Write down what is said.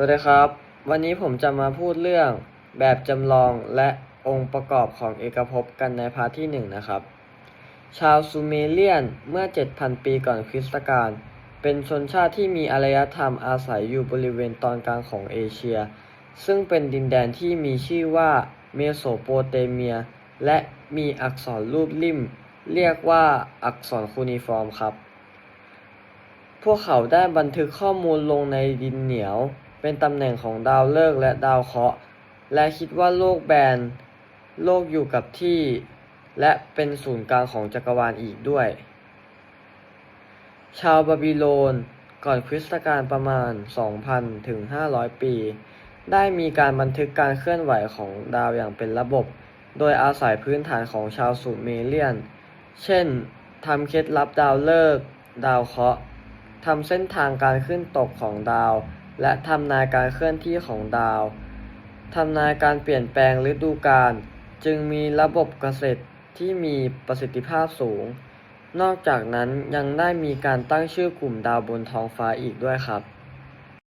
สวัสดีครับ วันนี้ผมจะมาพูดเรื่องแบบจำลองและองค์ประกอบของเอกภพกันในพาร์ทที่หนึ่งนะครับ ชาวซูเมเรียนเมื่อ 7,000 ปีก่อนคริสตกาลเป็นชนชาติที่มีอารยธรรมอาศัยอยู่บริเวณตอนกลางของเอเชีย ซึ่งเป็นดินแดนที่มีชื่อว่าเมโสโปเตเมีย และมีอักษรรูปริมเรียกว่าอักษรคูนิฟอร์มครับ พวกเขาได้บันทึกข้อมูลลงในดินเหนียว เป็นตำแหน่งของดาวฤกษ์และดาวเคราะห์และคิดว่าโลกแบนโลกอยู่กับที่ และเป็นศูนย์กลางของจักรวาลอีกด้วย ชาวบาบิโลนก่อนคริสตกาลประมาณ 2,000 ถึง 500 ปี ได้มีการบันทึกการเคลื่อนไหวของดาวอย่างเป็นระบบ โดยอาศัยพื้นฐานของชาวสุเมเรียน เช่นทำเคล็ดลับดาวฤกษ์ดาวเคราะห์ทำเส้นทางการขึ้นตกของดาว และทำนายการเคลื่อนที่ของดาว ทำนายการเปลี่ยนแปลงฤดูกาล จึงมีระบบเกษตรที่มีประสิทธิภาพสูง นอกจากนั้นยังได้มีการตั้งชื่อกลุ่มดาวบนท้องฟ้าอีกด้วยครับ